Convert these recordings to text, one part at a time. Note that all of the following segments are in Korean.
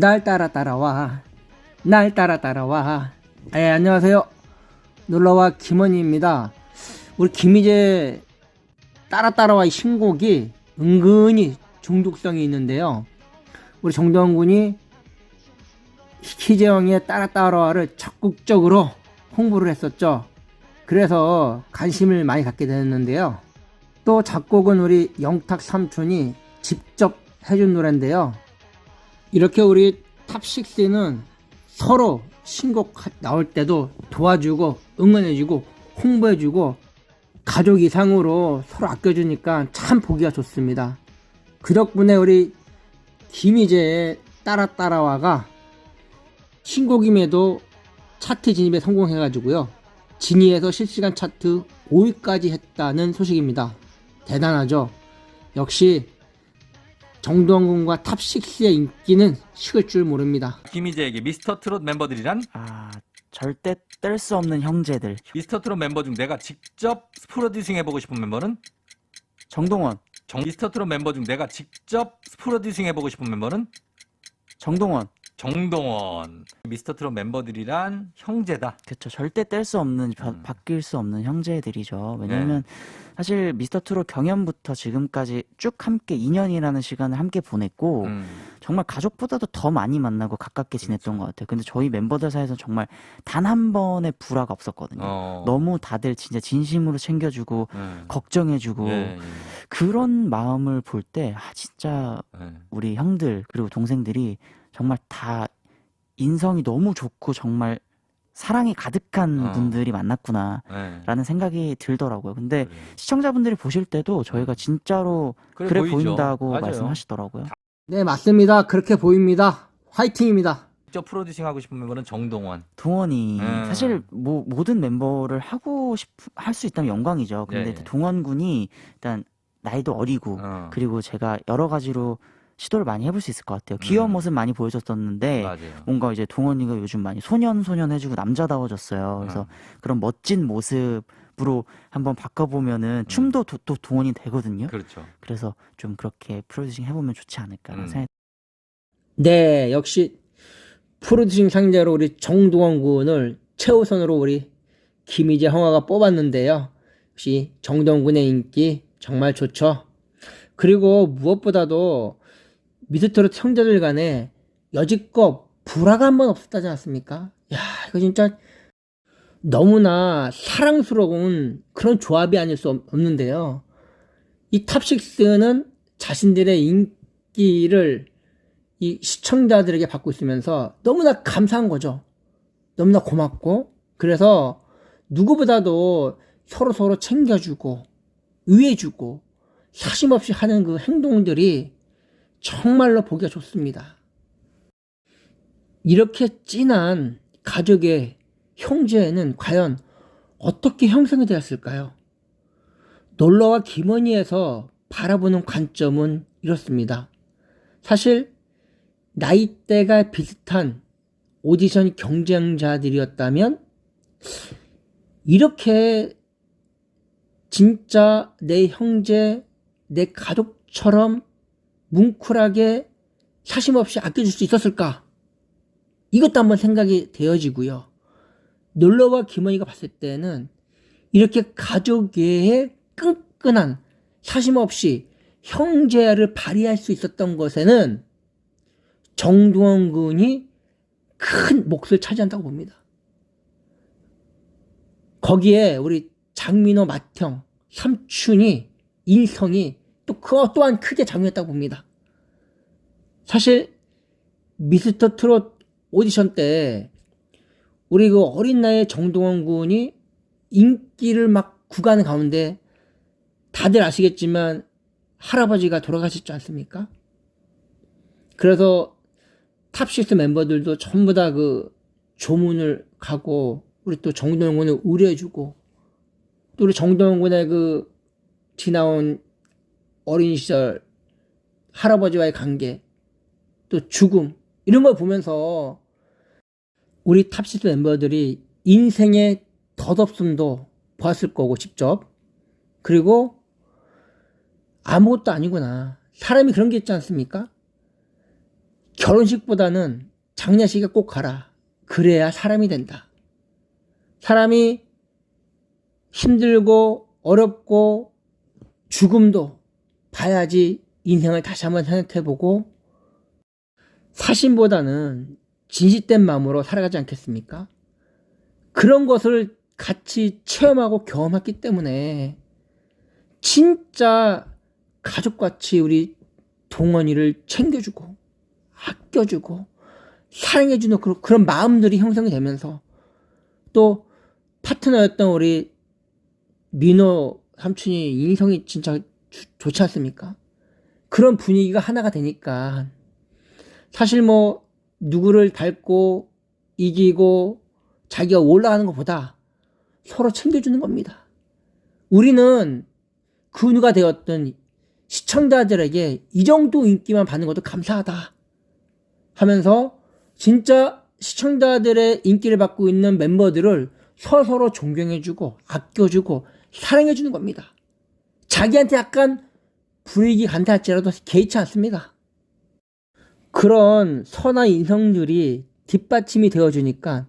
날 따라 따라와. 날 따라 따라와. 예, 안녕하세요. 놀러와 김원희입니다. 우리 김희재 따라 따라와 이 신곡이 은근히 중독성이 있는데요. 우리 정동원 군이 희재형의 따라 따라와를 적극적으로 홍보를 했었죠. 그래서 관심을 많이 갖게 됐는데요. 또 작곡은 우리 영탁 삼촌이 직접 해준 노래인데요. 이렇게 우리 탑6는 서로 신곡 나올 때도 도와주고 응원해주고 홍보해주고 가족 이상으로 서로 아껴주니까 참 보기가 좋습니다. 그 덕분에 우리 김희재의 따라 따라와가 신곡임에도 차트 진입에 성공해가지고요. 진이에서 실시간 차트 5위까지 했다는 소식입니다. 대단하죠? 역시 정동원 군과 탑6의 인기는 식을 줄 모릅니다. 김희재에게 미스터 트롯 멤버들이란 아, 절대 뗄 수 없는 형제들. 미스터 트롯 멤버 중 내가 직접 프로듀싱 해보고 싶은 멤버는 정동원, 정 미스터 트롯 멤버 중 내가 직접 프로듀싱 해보고 싶은 멤버는 정동원. 정동원 미스터 트롯 멤버들이란 형제다 그쵸. 절대 뗄 수 없는, 바, 음. 바뀔 수 없는 형제들이죠. 왜냐면, 사실 미스터 트롯 경연부터 지금까지 쭉 함께 2년이라는 시간을 함께 보냈고, 음, 정말 가족보다도 더 많이 만나고 가깝게 지냈던 것 같아요. 근데 저희 멤버들 사이에서 정말 단 한 번의 불화가 없었거든요. 어, 너무 다들 진짜 진심으로 챙겨주고, 예, 걱정해주고, 예, 그런 마음을 볼 때, 아, 진짜 예, 예. 우리 형들 그리고 동생들이 정말 다 인성이 너무 좋고 정말 사랑이 가득한 어. 분들이 만났구나 예. 라는 생각이 들더라고요. 근데 그래. 시청자분들이 보실 때도 저희가 진짜로 그래, 보이죠. 보인다고 맞아요. 말씀하시더라고요. 네, 맞습니다. 그렇게 보입니다. 화이팅입니다. 직접 프로듀싱 하고 싶은 멤버는 정동원 동원이 음. 사실 뭐 모든 멤버를 하고 싶할 수 있다면 영광이죠. 근데 예, 예. 동원 군이 일단 나이도 어리고 어, 그리고 제가 여러 가지로 시도를 많이 해볼 수 있을 것 같아요. 귀여운 음. 모습 많이 보여줬었는데 맞아요 뭔가 이제 동원이가 요즘 많이 소년 소년 해주고 남자다워졌어요. 그래서 음. 그런 멋진 모습 으로 한번 바꿔보면은 춤도 도- 또 동원이 되거든요. 그렇죠 그래서 좀 그렇게 프로듀싱 해보면 좋지 않을까 음. 생각. 네, 역시 프로듀싱 상대로 우리 정동원 군을 최우선으로 우리 김희재 형아가 뽑았는데요. 역시 정동원 군의 인기 정말 좋죠. 그리고 무엇보다도 미스터롯 형제들 간에 여지껏 불화가 한 번 없었다지 않습니까? 야, 이거 진짜 너무나 사랑스러운 그런 조합이 아닐 수 없- 없는데요. 이 탑6는 자신들의 인기를 이 시청자들에게 받고 있으면서 너무나 감사한 거죠. 너무나 고맙고 그래서 누구보다도 서로 서로 챙겨주고 의해주고 사심없이 하는 그 행동들이 정말로 보기가 좋습니다. 이렇게 진한 가족의 형제는 과연 어떻게 형성이 되었을까요? 놀러와 김원희에서 바라보는 관점은 이렇습니다. 사실 나이대가 비슷한 오디션 경쟁자들이었다면 이렇게 진짜 내 형제, 내 가족처럼 뭉클하게 사심 없이 아껴줄 수 있었을까? 이것도 한번 생각이 되어지고요. 놀러와 김원희가 봤을 때는 이렇게 가족의 끈끈한 사심 없이 형제를 발휘할 수 있었던 것에는 정두원 군이 큰 몫을 차지한다고 봅니다. 거기에 우리 장민호 맏형 삼촌이 인성이 또 그것 또한 크게 작용했다고 봅니다. 사실 미스터 트롯 오디션 때 우리 그 어린 나이의 정동원 군이 인기를 막 구가는 가운데 다들 아시겠지만 할아버지가 돌아가셨지 않습니까? 그래서 탑시스 멤버들도 전부 다 그 조문을 가고 우리 또 정동원 군을 의뢰해주고 또 우리 정동원 군의 그 지나온 어린 시절 할아버지와의 관계 또 죽음 이런 걸 보면서 우리 탑시스 멤버들이 인생의 덧없음도 보았을 거고 직접 그리고 아무것도 아니구나 사람이 그런 게 있지 않습니까? 결혼식보다는 장례식에 꼭 가라. 그래야 사람이 된다. 사람이 힘들고 어렵고 죽음도 봐야지 인생을 다시 한번 생각해보고 사심보다는 진실된 마음으로 살아가지 않겠습니까? 그런 것을 같이 체험하고 경험했기 때문에 진짜 가족같이 우리 동원이를 챙겨주고 아껴주고 사랑해주는 그런, 마음들이 형성이 되면서 또 파트너였던 우리 민호 삼촌이 인성이 진짜 주- 좋지 않습니까? 그런 분위기가 하나가 되니까 사실 뭐 누구를 닮고 이기고 자기가 올라가는 것보다 서로 챙겨주는 겁니다. 우리는 근우가 되었던 시청자들에게 이 정도 인기만 받는 것도 감사하다 하면서 진짜 시청자들의 인기를 받고 있는 멤버들을 서로 존경해주고 아껴주고 사랑해주는 겁니다. 자기한테 약간 불이익이 간다 할지라도 개의치 않습니다. 그런 선한 인성들이 뒷받침이 되어주니까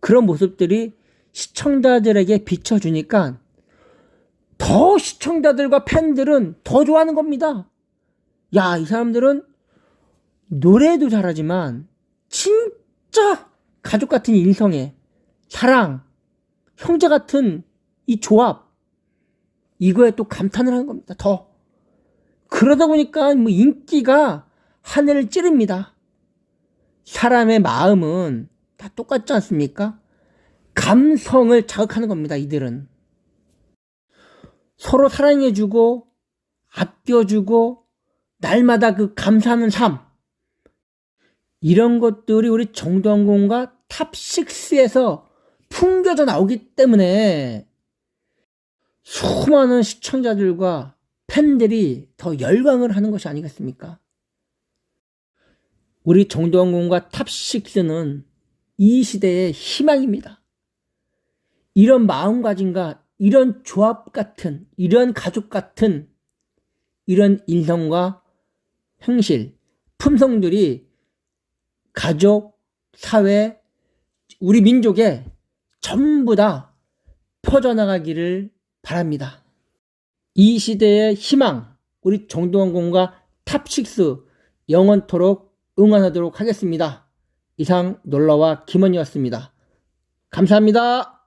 그런 모습들이 시청자들에게 비춰주니까 더 시청자들과 팬들은 더 좋아하는 겁니다. 야, 이 사람들은 노래도 잘하지만 진짜 가족 같은 인성에 사랑, 형제 같은 이 조합 이거에 또 감탄을 하는 겁니다. 더 그러다 보니까 뭐 인기가 하늘을 찌릅니다. 사람의 마음은 다 똑같지 않습니까? 감성을 자극하는 겁니다. 이들은 서로 사랑해주고 아껴주고 날마다 그 감사하는 삶 이런 것들이 우리 정동군과 탑6에서 풍겨져 나오기 때문에 수많은 시청자들과 팬들이 더 열광을 하는 것이 아니겠습니까? 우리 정동군과 탑6는 이 시대의 희망입니다. 이런 마음가짐과 이런 조합 같은, 이런 가족 같은, 이런 인성과 행실, 품성들이 가족, 사회, 우리 민족에 전부 다 퍼져나가기를 바랍니다. 이 시대의 희망, 우리 정동원 군과 탑6 영원토록 응원하도록 하겠습니다. 이상 놀러와 김원이었습니다. 감사합니다.